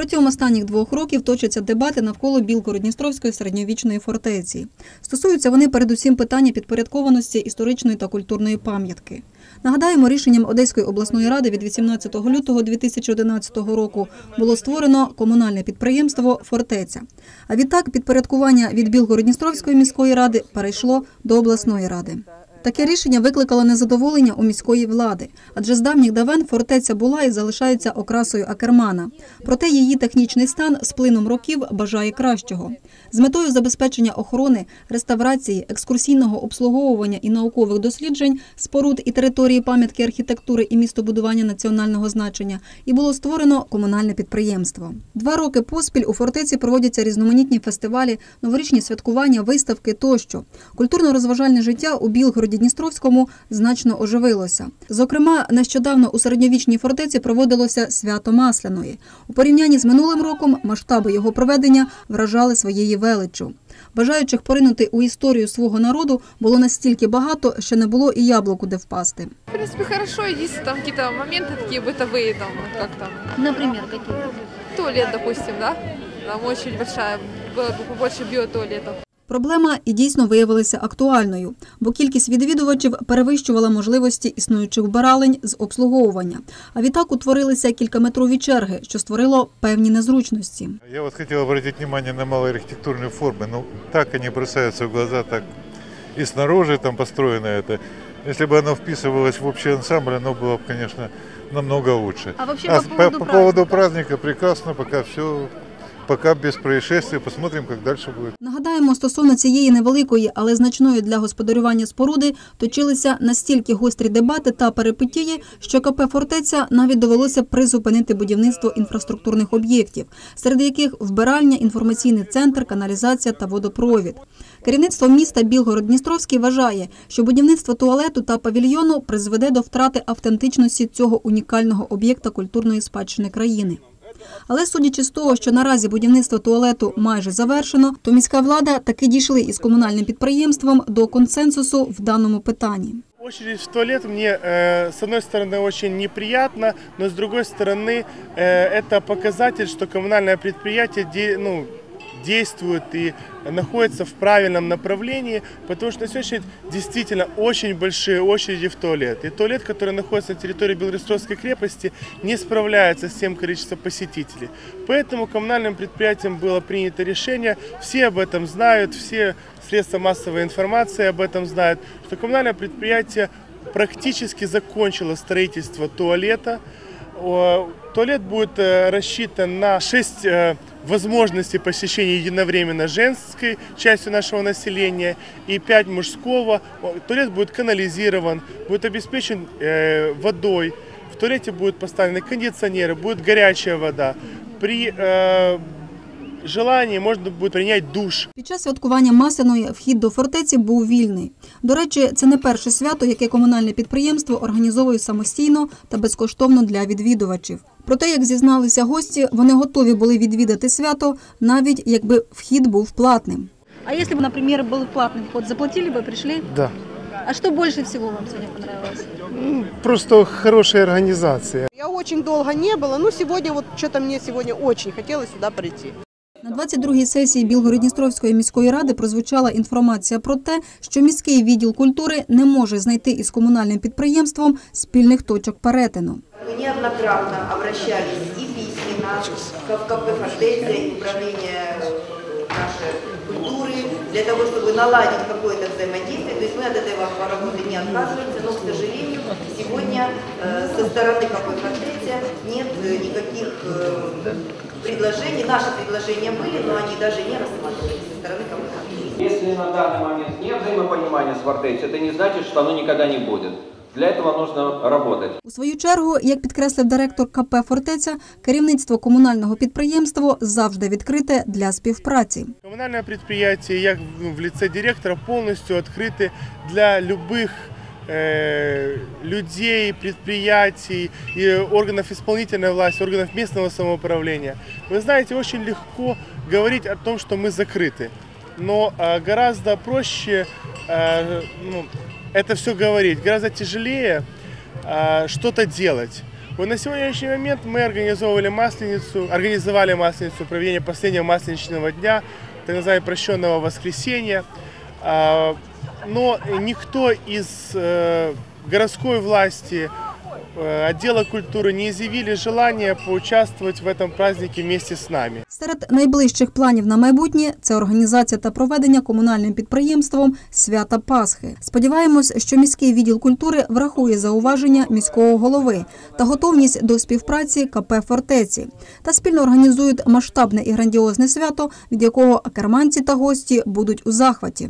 Протягом останніх двох років точаться дебати навколо Білгород-Дністровської середньовічної фортеці. Стосуються вони передусім питання підпорядкованості історичної та культурної пам'ятки. Нагадаємо, рішенням Одеської обласної ради від 18 лютого 2011 року було створено комунальне підприємство Фортеця. А відтак підпорядкування від Білгород-Дністровської міської ради перейшло до обласної ради. Таке рішення викликало незадоволення у міської влади, адже з давніх давен фортеця була і залишається окрасою Акермана. Проте її технічний стан з плином років бажає кращого. З метою забезпечення охорони, реставрації, екскурсійного обслуговування і наукових досліджень споруд і території пам'ятки архітектури і містобудування національного значення і було створено комунальне підприємство. Два роки поспіль у фортеці проводяться різноманітні фестивалі, новорічні святкування, виставки тощо. Культурно-розважальне життя у Білгороді Дністровському значно оживилося. Зокрема, нещодавно у середньовічній фортеці проводилося свято Масляної. У порівнянні з минулим роком масштаби його проведення вражали своєю величчю. Бажаючих поринути у історію свого народу було настільки багато, що не було і яблуку де впасти. В принципе, хорошо. Единственное, там какие-то моменты такие бытовые, там, вот как там, Например, какие? туалет, допустим, да? Там очень большая, было бы побольше биотуалетов. Проблема і дійсно виявилася актуальною, бо кількість відвідувачів перевищувала можливості існуючих вбиралень з обслуговування. А відтак утворилися кількаметрові черги, що створило певні незручності. Я вот хотел обратить внимание на малые архитектурные формы. Ну, так они бросаются в глаза, так и снаружи там построено это. Если бы оно вписывалось в общий ансамбль, оно было бы, конечно, намного лучше. А вообще А по по, поводу по праздника? поводу праздника прекрасно, пока все, пока без происшествий. Посмотрим, как дальше будет. Нагадаємо, стосовно цієї невеликої, але значної для господарювання споруди точилися настільки гострі дебати та перипетії, що КП «Фортеця» навіть довелося призупинити будівництво інфраструктурних об'єктів, серед яких вбиральня, інформаційний центр, каналізація та водопровід. Керівництво міста Білгород-Дністровський вважає, що будівництво туалету та павільйону призведе до втрати автентичності цього унікального об'єкта культурної спадщини країни. Але судячи з того, що наразі будівництво туалету майже завершено, то міська влада таки дійшли із комунальним підприємством до консенсусу в даному питанні. Очередь в туалет мне, э, с одной стороны, очень неприятно, но с другой стороны, э, это показатель, что коммунальное предприятие де- ну, действует и находится в правильном направлении, потому что на сегодняшний день действительно очень большие очереди в туалет. И туалет, который находится на территории Белорусской крепости, не справляется с тем количеством посетителей. Поэтому коммунальным предприятием было принято решение, все об этом знают, все средства массовой информации об этом знают, что коммунальное предприятие практически закончило строительство туалета. О, Туалет будет э, рассчитан на 6 возможностей посещения единовременно женской частью нашего населения и 5 мужского. О, Туалет будет канализирован, будет обеспечен э, водой. В туалете будут поставлены кондиционеры, будет горячая вода. При э, желании можно будет принять душ. Під час святкування Масляної вхід до фортеці був вільний. До речі, це не перше свято, яке комунальне підприємство організовує самостійно та безкоштовно для відвідувачів. Проте, як зізналися гості, вони готові були відвідати свято, навіть якби вхід був платним. А если бы, например, был платный вход, заплатили бы, пришли? Да. А что больше всего вам сегодня понравилось? Ну, Просто хорошая организация. Я очень долго не была, но сегодня вот что-то мне сегодня очень хотелось сюда прийти. На 22-й сесії Білгород-Дністровської міської ради прозвучала інформація про те, що міський відділ культури не може знайти із комунальним підприємством спільних точок перетину. Мы неоднократно обращались и письменно в КП «Фортеция» и управление э, нашей культуры для того, чтобы наладить какое-то взаимодействие. То есть мы от этой работы не отказываемся, но, к сожалению, сегодня э, со стороны КП «Фортеция» нет э, никаких э, предложений. Наши предложения были, но они даже не рассматривались со стороны КП «Фортеция». Если на данный момент нет взаимопонимания с Фортецей, это не значит, что оно никогда не будет. Для этого нужно работать. У свою чергу, як підкреслив директор КП «Фортеця», керівництво комунального підприємства завжди відкрите для співпраці. Коммунальное предприятие, я ну, в лице директора полностью открыты для любых э, людей, предприятий и органов исполнительной власти, органов местного самоуправления. Вы знаете, очень легко говорить о том, что мы закрыты, но э, гораздо проще э, ну, это все говорить, гораздо тяжелее э, что-то делать. Вот на сегодняшний момент мы организовывали масленицу, организовали масленицу, проведение последнего масленичного дня, так называемого прощенного воскресенья. А, Но никто из э, городской власти, э, отдела культуры не изъявили желания поучаствовать в этом празднике вместе с нами. Серед найближчих планів на майбутнє це організація та проведення комунальним підприємством свята Пасхи. Сподіваємось, що міський відділ культури врахує зауваження міського голови та готовність до співпраці КП Фортеці та спільно організують масштабне і грандіозне свято, від якого акерманці та гості будуть у захваті.